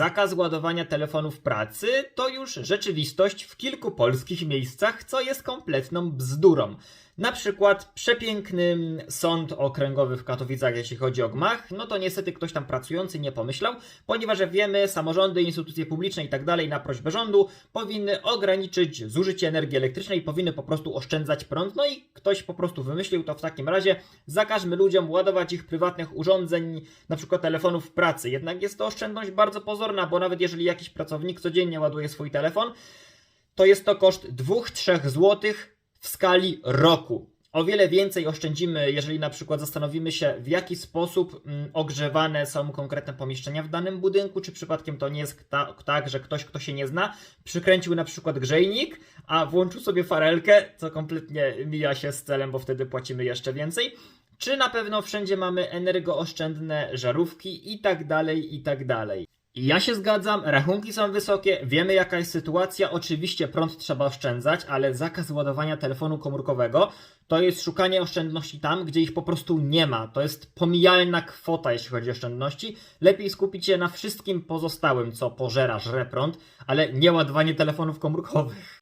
zakaz ładowania telefonów pracy to już rzeczywistość w kilku polskich miejscach, co jest kompletną bzdurą. Na przykład przepiękny sąd okręgowy w Katowicach, jeśli chodzi o gmach, no to niestety ktoś tam pracujący nie pomyślał, ponieważ jak wiemy, samorządy, instytucje publiczne i tak dalej na prośbę rządu powinny ograniczyć zużycie energii elektrycznej powinny po prostu oszczędzać prąd. No i ktoś po prostu wymyślił to w takim razie, zakażmy ludziom ładować ich prywatnych urządzeń, na przykład telefonów w pracy. Jednak jest to oszczędność bardzo pozorna, bo nawet jeżeli jakiś pracownik codziennie ładuje swój telefon, to jest to koszt 2-3 zł w skali roku. O wiele więcej oszczędzimy, jeżeli na przykład zastanowimy się, w jaki sposób mm, ogrzewane są konkretne pomieszczenia w danym budynku, czy przypadkiem to nie jest ta, tak, że ktoś, kto się nie zna, przykręcił na przykład grzejnik, a włączył sobie farelkę, co kompletnie mija się z celem, bo wtedy płacimy jeszcze więcej. Czy na pewno wszędzie mamy energooszczędne żarówki i tak dalej, i tak dalej. Ja się zgadzam, rachunki są wysokie, wiemy jaka jest sytuacja, oczywiście prąd trzeba oszczędzać, ale zakaz ładowania telefonu komórkowego to jest szukanie oszczędności tam, gdzie ich po prostu nie ma. To jest pomijalna kwota, jeśli chodzi o oszczędności. Lepiej skupić się na wszystkim pozostałym, co pożera, żre prąd, ale nie ładowanie telefonów komórkowych.